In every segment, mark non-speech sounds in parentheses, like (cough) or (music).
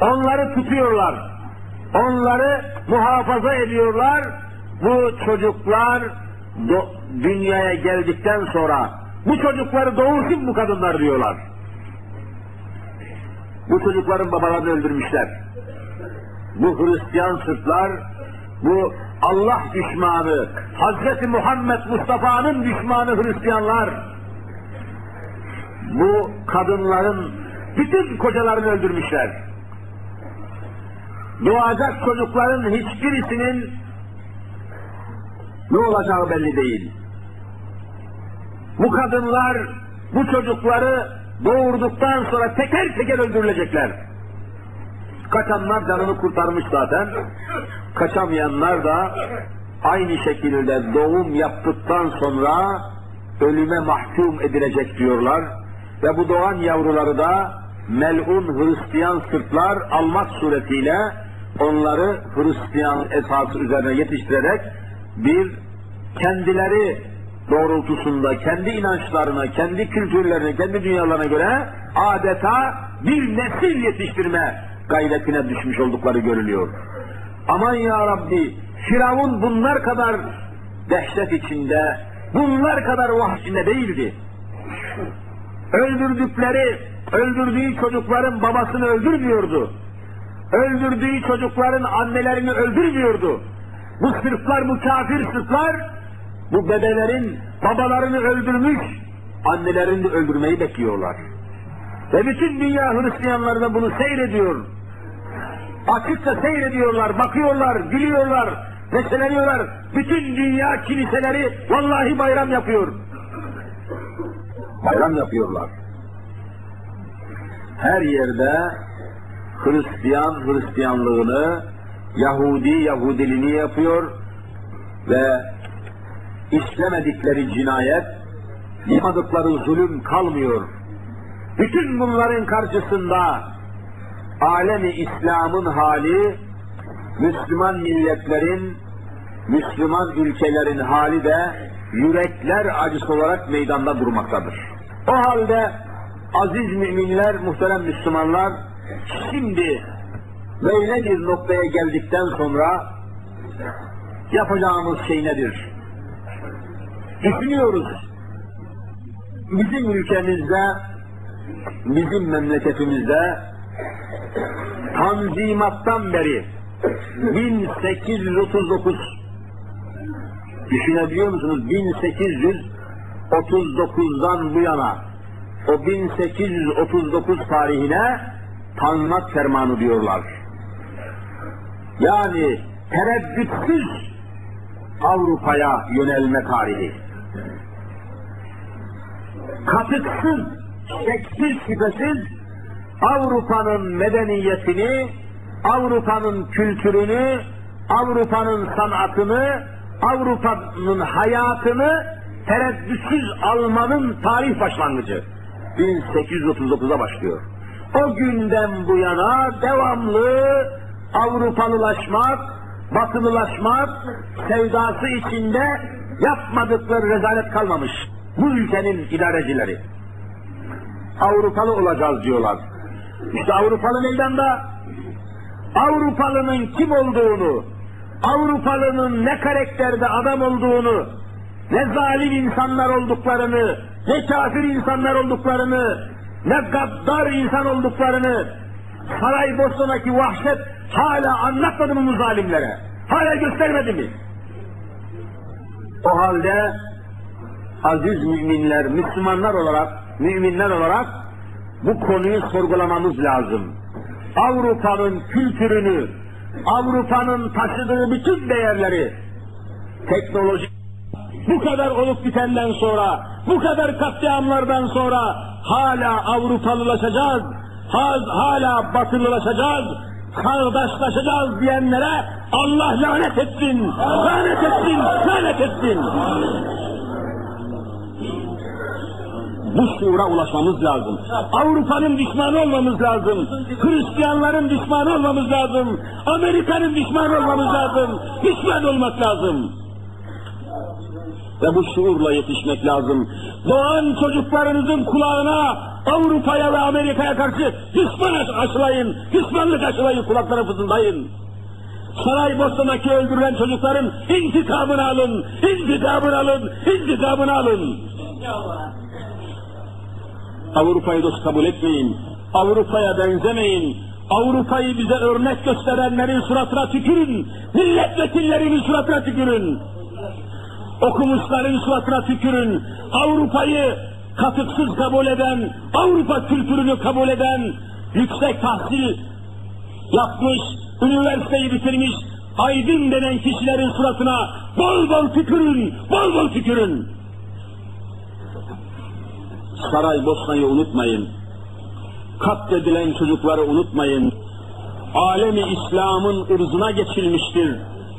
Onları tutuyorlar. Onları muhafaza ediyorlar. Bu çocuklar dünyaya geldikten sonra bu çocukları doğursun bu kadınlar diyorlar. Bu çocukların babalarını öldürmüşler. Bu Hristiyan Sırplar, bu Allah düşmanı, Hazreti Muhammed Mustafa'nın düşmanı Hristiyanlar, bu kadınların bütün kocalarını öldürmüşler. Doğacak çocukların hiçbirisinin ne olacağı belli değil. Bu kadınlar bu çocukları doğurduktan sonra teker teker öldürülecekler. Kaçanlar canını kurtarmış zaten. Kaçamayanlar da aynı şekilde doğum yaptıktan sonra ölüme mahkum edilecek diyorlar. Ve bu doğan yavruları da melun Hristiyan Sırplar almak suretiyle onları Hristiyan esası üzerine yetiştirerek bir kendileri doğrultusunda kendi inançlarına, kendi kültürlerine, kendi dünyalarına göre adeta bir nesil yetiştirme gayretine düşmüş oldukları görülüyor. Aman ya Rabbi, Firavun bunlar kadar dehşet içinde, bunlar kadar vahş içinde değildi. Öldürdükleri, öldürdüğü çocukların babasını öldürmüyordu. Öldürdüğü çocukların annelerini öldürmüyordu. Bu Sırplar, bu kafir Sırplar, bu bebelerin babalarını öldürmüş, annelerini de öldürmeyi bekliyorlar. Ve bütün dünya Hristiyanları da bunu seyrediyor. Açıkça seyrediyorlar, bakıyorlar, gülüyorlar, neşeleniyorlar. Bütün dünya kiliseleri vallahi bayram yapıyor. Bayram yapıyorlar. Her yerde Hristiyan Hristiyanlığını, Yahudi Yahudiliğini yapıyor ve işlemedikleri cinayet, yapmadıkları zulüm kalmıyor. Bütün bunların karşısında alemi İslam'ın hali, Müslüman milletlerin, Müslüman ülkelerin hali de yürekler acısı olarak meydanda durmaktadır. O halde aziz müminler, muhterem Müslümanlar, şimdi böyle bir noktaya geldikten sonra yapacağımız şey nedir? Düşünüyoruz. Bizim ülkemizde, bizim memleketimizde Tanzimattan beri 1839 düşünebiliyor musunuz? 1839'dan bu yana o 1839 tarihine Tanzimat Fermanı diyorlar. Yani tereddütsüz Avrupa'ya yönelme tarihi. Katıksız, şeksiz, şüphesiz Avrupa'nın medeniyetini, Avrupa'nın kültürünü, Avrupa'nın sanatını, Avrupa'nın hayatını tereddütsüz almanın tarih başlangıcı. 1839'a başlıyor. O günden bu yana devamlı Avrupalılaşmak, batılılaşmak sevdası içinde yapmadıkları rezalet kalmamış. Bu ülkenin idarecileri. Avrupalı olacağız diyorlar. İşte Avrupalı meydanda Avrupalının kim olduğunu, Avrupalının ne karakterde adam olduğunu, ne zalim insanlar olduklarını, ne kafir insanlar olduklarını, ne gaddar insan olduklarını, Saraybosna'daki vahşet hala anlatmadı mı bu zalimlere? Hala göstermedi mi? O halde aziz müminler, Müslümanlar olarak, müminler olarak bu konuyu sorgulamamız lazım. Avrupa'nın kültürünü, Avrupa'nın taşıdığı bütün değerleri, teknoloji, bu kadar olup bitenden sonra, bu kadar katliamlardan sonra hala Avrupalılaşacağız, hala batılılaşacağız, kardeşlaşacağız diyenlere Allah lanet etsin, lanet etsin, lanet etsin. Bu şuura ulaşmamız lazım. Avrupa'nın düşmanı olmamız lazım. Hristiyanların düşmanı olmamız lazım. Amerika'nın düşmanı olmamız lazım. Düşman olmak lazım. Ve bu şuurla yetişmek lazım. Doğan çocuklarınızın kulağına Avrupa'ya ve Amerika'ya karşı düşman aşılayın, düşmanlık aşılayın, kulaklara fısıldayın. Saraybosna'daki öldürülen çocukların intikamını alın, intikamını alın, intikamını alın. Avrupa'yı dost kabul etmeyin, Avrupa'ya benzemeyin, Avrupa'yı bize örnek gösterenlerin suratına tükürün, milletvekillerinin suratına tükürün, okumuşların suratına tükürün, Avrupa'yı katıksız kabul eden, Avrupa kültürünü kabul eden, yüksek tahsil yapmış, üniversiteyi bitirmiş, aydın denen kişilerin suratına bol bol tükürün, bol bol tükürün. Saraybosna'yı unutmayın. Katledilen çocukları unutmayın. Alemi İslam'ın ırzına geçilmiştir.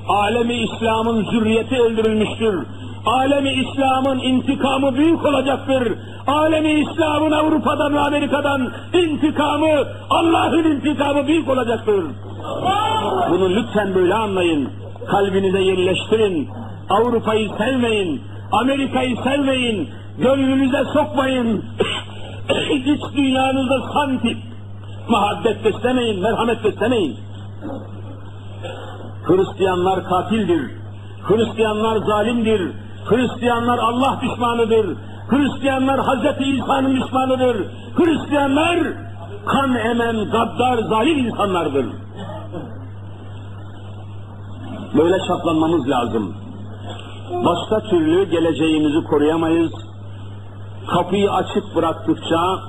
Alemi İslam'ın zürriyeti öldürülmüştür. Alemi İslam'ın intikamı büyük olacaktır. Alemi İslam'ın Avrupa'dan ve Amerika'dan intikamı, Allah'ın intikamı büyük olacaktır. Bunu lütfen böyle anlayın. Kalbinize yerleştirin. Avrupa'yı sevmeyin. Amerika'yı sevmeyin. Gönlünüze sokmayın. (coughs) İç dünyanızda santi muhabbet beslemeyin, merhamet beslemeyin. Hristiyanlar katildir. Hristiyanlar zalimdir. Hristiyanlar Allah düşmanıdır. Hristiyanlar Hazreti İsa'nın düşmanıdır. Hristiyanlar kan emen, gaddar, zalim insanlardır. Böyle şaplanmamız lazım. Başka türlü geleceğimizi koruyamayız. Kapıyı açık bıraktıkça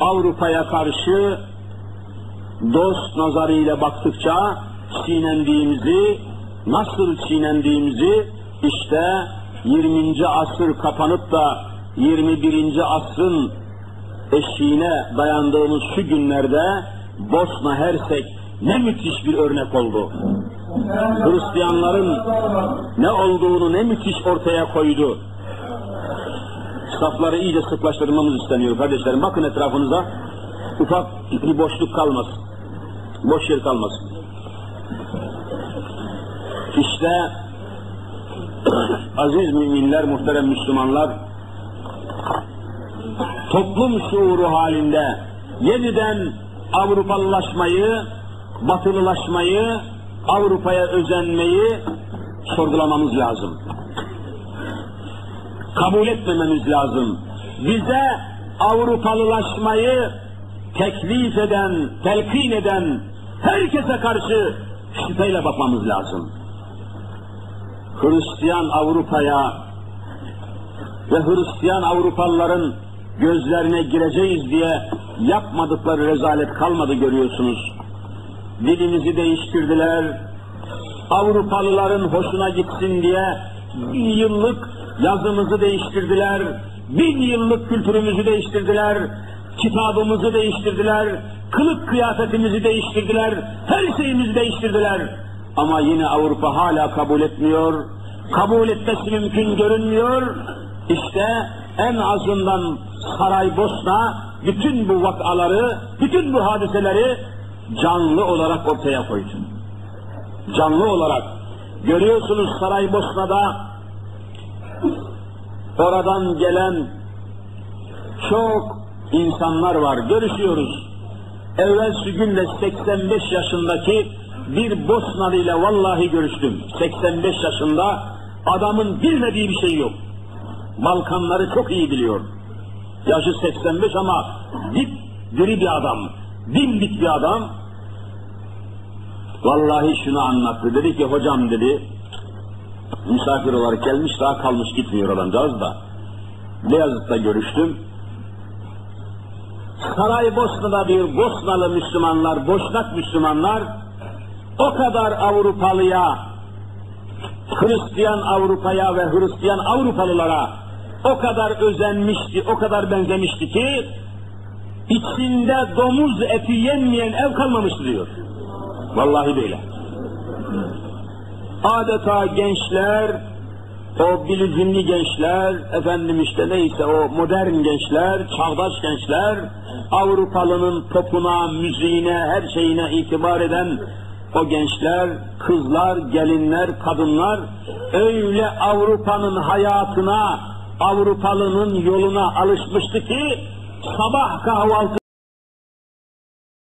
Avrupa'ya karşı dost nazarıyla baktıkça çiğnendiğimizi, nasıl çiğnendiğimizi işte 20. asır kapanıp da 21. asrın eşiğine dayandığımız şu günlerde Bosna Hersek ne müthiş bir örnek oldu. Hristiyanların ne olduğunu ne müthiş ortaya koydu. Safları iyice sıklaştırmamız isteniyor kardeşlerim. Bakın etrafınıza. Ufak bir boşluk kalmasın. Boş yer kalmasın. İşte aziz müminler, muhterem Müslümanlar toplum şuuru halinde yeniden Avrupalılaşmayı, batılılaşmayı, Avrupa'ya özenmeyi sorgulamamız lazım. Kabul etmememiz lazım. Bize Avrupalılaşmayı teklif eden, telkin eden herkese karşı şüpheyle bakmamız lazım. Hristiyan Avrupa'ya ve Hristiyan Avrupalıların gözlerine gireceğiz diye yapmadıkları rezalet kalmadı görüyorsunuz. Dilimizi değiştirdiler. Avrupalıların hoşuna gitsin diye bin yıllık yazımızı değiştirdiler. Bin yıllık kültürümüzü değiştirdiler. Kitabımızı değiştirdiler. Kılık kıyafetimizi değiştirdiler. Her şeyimizi değiştirdiler. Ama yine Avrupa hala kabul etmiyor. Kabul etmesi mümkün görünmüyor. İşte en azından Saraybosna bütün bu vakaları, bütün bu hadiseleri canlı olarak ortaya koydu. Canlı olarak. Görüyorsunuz Saraybosna'da oradan gelen çok insanlar var. Görüşüyoruz. Evvelsi günde 85 yaşındaki bir Bosnalı ile vallahi görüştüm. 85 yaşında adamın bilmediği bir şey yok. Balkanları çok iyi biliyor. Yaşı 85 ama dip diri bir adam. Dimdik bir adam. Vallahi şunu anlattı. Dedi ki hocam dedi misafir olarak gelmiş daha kalmış gitmiyor adamcağız da. Beyazıt'ta görüştüm. Saraybosna'da bir Bosnalı Müslümanlar, Boşnak Müslümanlar o kadar Avrupalıya, Hristiyan Avrupa'ya ve Hristiyan Avrupalılara o kadar özenmişti, o kadar benzemişti ki içinde domuz eti yenmeyen ev kalmamıştı diyor. Vallahi böyle. Adeta gençler, o bilizimli gençler, efendim işte neyse o modern gençler, çağdaş gençler, Avrupalının popuna, müziğine, her şeyine itibar eden o gençler, kızlar, gelinler, kadınlar öyle Avrupa'nın hayatına, Avrupalının yoluna alışmıştı ki sabah kahvaltı